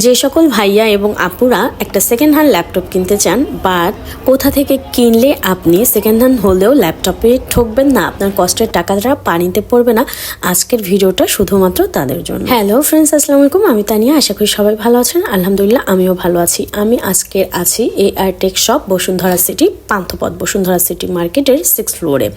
যে সকল ভাইয়া এবং আপুরা একটা সেকেন্ড হ্যান্ড ল্যাপটপ কিনতে চান, বাট কোথা থেকে কিনলে আপনি সেকেন্ড হ্যান্ড হলেও ল্যাপটপে ঠকবেন না, আপনার কষ্টের টাকাটা পানিতে পড়বে না, আজকের ভিডিওটা শুধুমাত্র তাদের জন্য। হ্যালো ফ্রেন্ডস আসসালামু আলাইকুম আমি তানিয়া, আশা করি সবাই ভালো আছেন, আলহামদুলিল্লাহ আমিও ভালো আছি। আমি আজকে আছি A R tech shop Bashundhara city Panthapath, Bashundhara city মার্কেটের সিক্স ফ্লোরে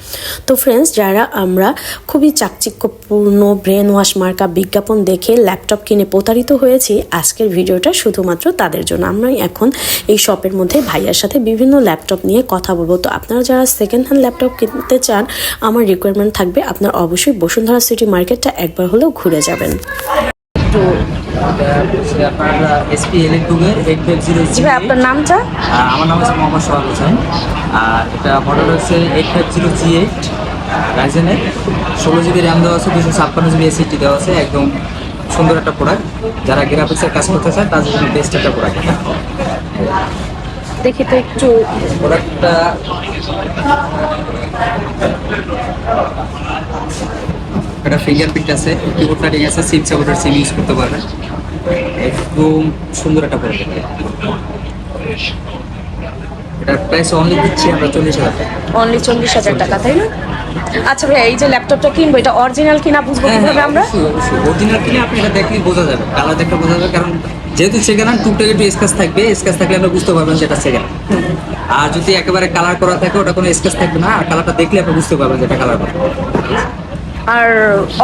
তো ফ্রেন্ডস যারা আমরা খুবই চাকচিক্যপূর্ণ ব্রেন ওয়াশ মার্কা বিজ্ঞাপন দেখে ল্যাপটপ কিনে প্রতারিত হয়েছি আজকের ভিডিওটা শুধুমাত্র তাদের জন্য। আমরা এখন এই শপের মধ্যে ভাইয়ার সাথে বিভিন্ন ল্যাপটপ নিয়ে কথা বলব। তো আপনারা যারা সেকেন্ড হ্যান্ড ল্যাপটপ কিনতে চান আমার রিকোয়ারমেন্ট থাকবে আপনার অবশ্যই বসুন্ধরা সিটি মার্কেটটা একবার হলেও ঘুরে যাবেন। জিরো জি আপনার নামটা আমার নাম হচ্ছে মোহাম্মদ সোহাগ হোসেন। আর এটা মডেল হচ্ছে eight five zero G eight রাইজেনের ষোলো জিবি র্যাম দেওয়া আছে দুশো ছাপ্পান্ন জিবি এসিটি দেওয়া আছে একদম সুন্দর একটা প্রোডাক্ট যারা গ্রাফিক্সের কাজ করতে চায় তাদের জন্য বেস্ট একটা প্রোডাক্ট দেখি তো একটু। প্রোডাক্টটা এটা ফিঙ্গারপ্রিন্ট আছে কিবোর্ড কাটিং আছে সিম সাপোর্টার সিম ইউজ করতে পারবেন একদম সুন্দর একটা প্রোডাক্ট এটার প্রাইস অনলি দিচ্ছি আমরা চল্লিশ হাজার টাকা। অনলি চল্লিশ হাজার টাকা তাই না? আচ্ছা ভাই এই যে ল্যাপটপটা কিনবো এটা অরিজিনাল কিনা বুঝব কীভাবে আমরা? অরিজিনাল কিনে আপনি এটা দেখলেই বোঝা যাবে কালার দেখলে বোঝা যাবে কারণ যেহেতু সেকেন্ড হ্যান্ড টুকটাক একটু স্কেচ থাকবে স্কেচ থাকলে আপনি বুঝতে পারবেন যেটা সেকেন্ড আর যদি একেবারে কালার করা থাকে ওটা কোনো স্কেচ থাকবে না আর কালারটা দেখলে আপনি বুঝতে পারবেন যেটা কালার করা। আর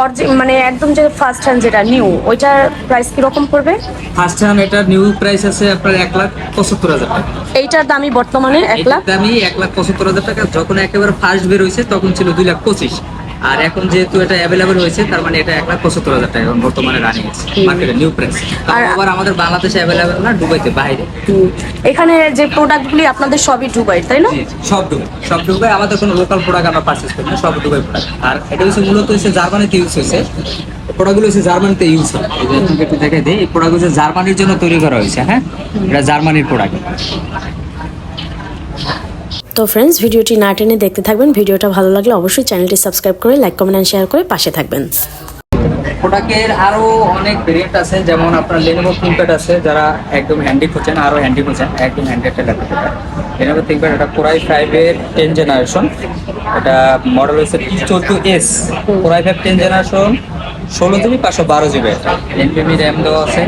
অরজি মানে একদম যে ফার্স্ট হ্যান্ড যেটা নিউ ওইটার প্রাইস কীরকম পড়বে? ফার্স্ট হ্যান্ড এটা নিউ প্রাইস আছে আপনার এক লাখ পঁচাত্তর হাজার টাকা। এইটার দামই বর্তমানে এক লাখ? দামই এক লাখ পঁচাত্তর হাজার টাকা। যখন একেবারে ফার্স্ট বের হয়েছে তখন ছিল দুই লাখ পঁচিশ। আর এখন যেহেতু এটা অ্যাভেলেবেল হয়েছে তার মানে এটা এক লাখ পঁচাত্তর হাজার টাকা এখন বর্তমানে রানিং আছে মার্কেটে নিউ প্রাইস আর- আবার আমাদের বাংলাদেশে অ্যাভেলেবেল না দুবাইতে বাইরে। এখানে যে প্রোডাক্টগুলি আপনাদের সবই ডুবাই তাই না? সব ডুবাই সব ডুবাই আমাদের কোনো লোকাল প্রোডাক্ট আমরা পারচেস করি না সব ডুবাই প্রোডাক্ট আর এটা হচ্ছে মূলত হচ্ছে জার্মানিতে ইউজ হয়েছে। প্রোডাক্টগুলো হচ্ছে জার্মানিতে ইউজ হয়। একটু দেখে দিই এই প্রোডাক্ট হচ্ছে জার্মানির জন্য তৈরি করা হয়েছে হ্যাঁ? এটা জার্মানির প্রোডাক্ট তো ফ্রেন্ডস ভিডিওটি না টেনে দেখতে থাকবেন। ভিডিওটা ভালো লাগলে অবশ্যই চ্যানেলটি সাবস্ক্রাইব করে লাইক কমেন্ট অ্যান্ড শেয়ার করে পাশে থাকবেন। প্রোডাক্টের আরও অনেক ভেরিয়েন্ট আছে, যেমন আপনার লেনোভো থিঙ্কপ্যাড আছে, যারা একদম হ্যান্ডি খুঁজছেন, আরও হ্যান্ডি খুঁজছেন, একদম হ্যান্ডি একটা ল্যাপটপ লেনোভো থিঙ্কপ্যাড এটা কোরাই ফাইভের টেন জেনারেশন এটা মডেল হচ্ছে চোদ্দ S core i five ten generation ষোলো জিবি পাঁচশো বারো জিবি এনপিবি র্যাম দেওয়া আছে,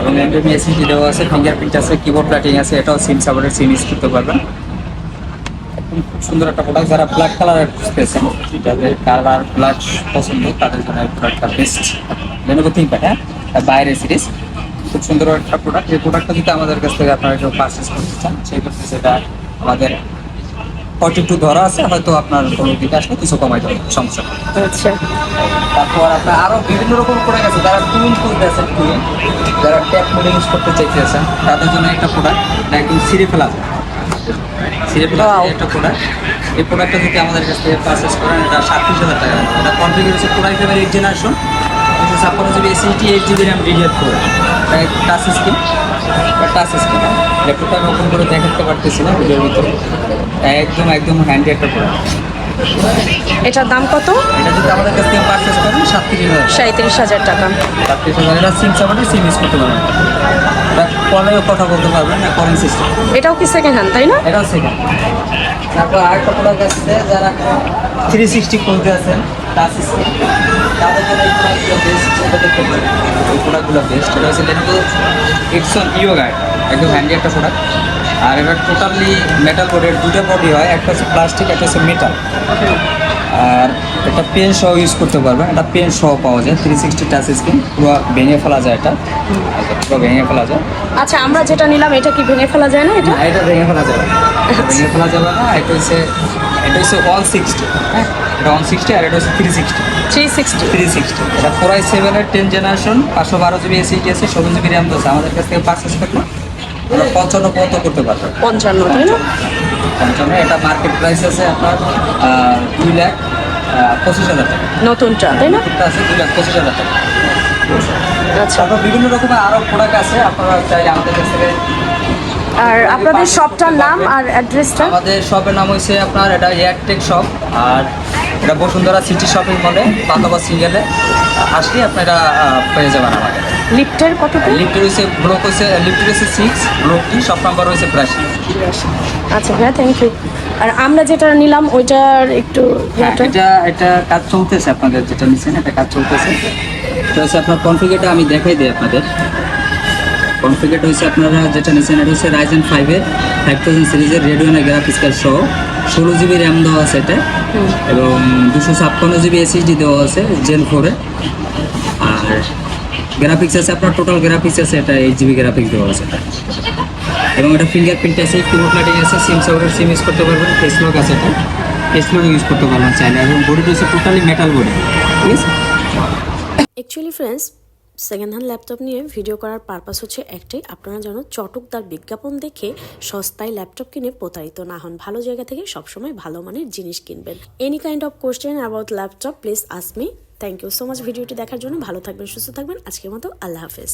এবং এনপিবি এসিডি দেওয়া আছে ফিঙ্গারপ্রিন্ট আছে কিবোর্ড প্লাটিং আছে, এটাও সিম সাপোর্টের সিম ইউজ করতে পারবেন। সুন্দর একটা প্রোডাক্ট যারা ব্ল্যাক কালার খুঁজতেছেন যাদের কালার ব্ল্যাক পছন্দ তাদের জন্য এই প্রোডাক্টটা বেস্ট লেনোভো থিঙ্কপ্যাড হ্যাঁ? আর বাইরের সিরিজ খুব সুন্দর একটা প্রোডাক্ট এই প্রোডাক্টটা যদি আমাদের কাছ থেকে আপনারা কেউ পারচেস করতে চান সেই ক্ষেত্রে সেটা আমাদের ফর্টি টু ধরা আছে। হয়তো আপনার কোনো দিকে আসলে কিছু কমাই দেবে সমস্যা। আচ্ছা। তারপর আপনার আরও বিভিন্ন রকম প্রোডাক্ট আছে। যারা টুল খুঁজতেছেন টুল যারা ট্যাপ মোডে ইউজ করতে চাইতেছেন তাদের জন্য একটা প্রোডাক্ট একদম সিঁড়ে ফেলা যায়। ফেলা একটা প্রোডাক্ট এই প্রোডাক্টটা যদি আমাদের কাছ থেকে পারচেস করেন এটা সাতত্রিশ হাজার টাকা। এটা কনফিগার হচ্ছে কোরাই ফাইভের এইট জেনারেশন দুশো ছাপ্পান্ন GB এসিটি eight GB RAM DDR four touch screen touch screen ল্যাপটপটা আমি ওপেন করে দেখাতে পারতেছি না ভিডিওর ভিতরে। একদম একদম হ্যান্ডি একটা প্রোডাক্ট এটার দাম কত? এটা যদি আমাদের কাছ থেকে পারচেস করেন সাতত্রিশ হাজার। সাঁত্রিশ হাজার টাকা। চারটে হাজার এটা সিম সাপোর্টে সিম ইউজ করতে পারবেন। কলেও কথা বলতে পারবেন না কলিং সিস্টেম এটাও কি সেকেন্ড হ্যান্ড তাই না? এটাও সেকেন্ড তারপর আরেকটা প্রোডাক্ট আসছে যারা থ্রি সিক্সটি খুলতে আছেন টাচ স্ক্রিন তাদের জন্য এই প্রোডাক্টগুলো বেস্ট এটা দেখতে পারেন। এই প্রোডাক্টগুলো বেস্ট এটা হচ্ছে লেনোভো এক্সন ইও গাইড একদম হ্যান্ডি একটা প্রোডাক্ট আর এটা টোটালি মেটাল বোর্ডের দুটো বডি হয় একটা হচ্ছে প্লাস্টিক একটা হচ্ছে মেটাল আর এটা পেন সহ ইউজ করতে পারবেন। এটা পেন সহ পাওয়া যায়। থ্রি সিক্সটি টাচ স্ক্রিন পুরো ভেঙে ফেলা যায় এটা। আচ্ছা, পুরো ভেঙে ফেলা যায়। আচ্ছা আমরা যেটা নিলাম এটা কি ভেঙে ফেলা যায় না এটা? এটা ভেঙে ফেলা যাবে ভেঙে ফেলা যাবে না এটা হচ্ছে এটা হচ্ছে ওয়ান সিক্সটি হ্যাঁ? এটা ওয়ান সিক্সটি আর এটা হচ্ছে three sixty three sixty three sixty এটা ফোরাই সেভেনের টেন জেনারেশন পাঁচশো বারো জিবি এসিটি আছে ষোলো জিবি র্যাম আছে। আমাদের কাছ থেকে পারচেস করলে আমরা পঞ্চান্ন পর্যন্ত করতে পারব। পঞ্চান্ন তাই না? পঞ্চান্ন এটা মার্কেট প্রাইস আছে আপনার দুই লাখ। পঁচিশ হাজার টাকা। নতুনটা তাই না? আছে দুই লাখ পঁচিশ হাজার টাকা। আচ্ছা। তারপর বিভিন্ন রকমের আরও প্রোডাক্ট আছে আপনারা চাইলে আমাদের কাছ থেকে আর আপনাদের শপটার নাম আর অ্যাড্রেসটা আমাদের শপের নাম হচ্ছে আপনার এটা এয়ারটেক শপ আর এটা বসুন্ধরা সিটি শপিং মলে পাতাবা সিঙ্গেলে আসলে আপনারা পেয়ে যাবেন আমাদের। লিফটের কত লিফট রয়েছে ব্লক হয়েছে লিফট রয়েছে সিক্স ব্লক টি সব নাম্বার হয়েছে বিরাশি। আচ্ছা ভাইয়া থ্যাংক ইউ আর আমরা যেটা নিলাম ওইটার একটু হ্যাঁ, এটা এটা কাজ চলতেছে আপনাদের যেটা নিচ্ছেন এটা কাজ চলতেছে। তো হচ্ছে আপনার কনফিগারটা আমি দেখাই দিই আপনাদের। কনফিগারটা হচ্ছে আপনারা যেটা নিচ্ছেন এটা হচ্ছে রাইজেন ফাইভের ফাইভ থাউজেন্ড সিরিজের রেডিওনা গ্রাফিক্স কার্ড সহ। ষোলো জিবি র্যাম দেওয়া আছে এটা। এবং দুশো ছাপ্পান্ন জিবি এসএসডি দেওয়া আছে জেন ফোরে আর গ্রাফিক্স আছে আপনার টোটাল গ্রাফিক্স আছে এটা এইট জিবি গ্রাফিক্স দেওয়া আছে। এটা এবং এটা ফিঙ্গারপ্রিন্ট আছে কিবোর্ড লাইটিং আছে সিম সাউন্ডের সিম ইউজ করতে পারবেন ফেস লক আছে এটা। ফেস লক ইউজ করতে পারবেন চাইলে। এবং বডিটা হচ্ছে টোটালি মেটাল বডি ঠিক আছে? Actually friends second hand laptop নিয়ে ভিডিও করার পারপাস হচ্ছে একটাই। আপনারা যেন চটকদার বিজ্ঞাপন দেখে সস্তায় ল্যাপটপ কিনে প্রতারিত না হন। ভালো জায়গা থেকে সবসময় ভালো মানের জিনিস কিনবেন। Any kind of question about laptop please ask me thank you so much ভিডিওটি দেখার জন্য। ভালো থাকবেন, সুস্থ থাকবেন। আজকের মতো আল্লাহ হাফেজ।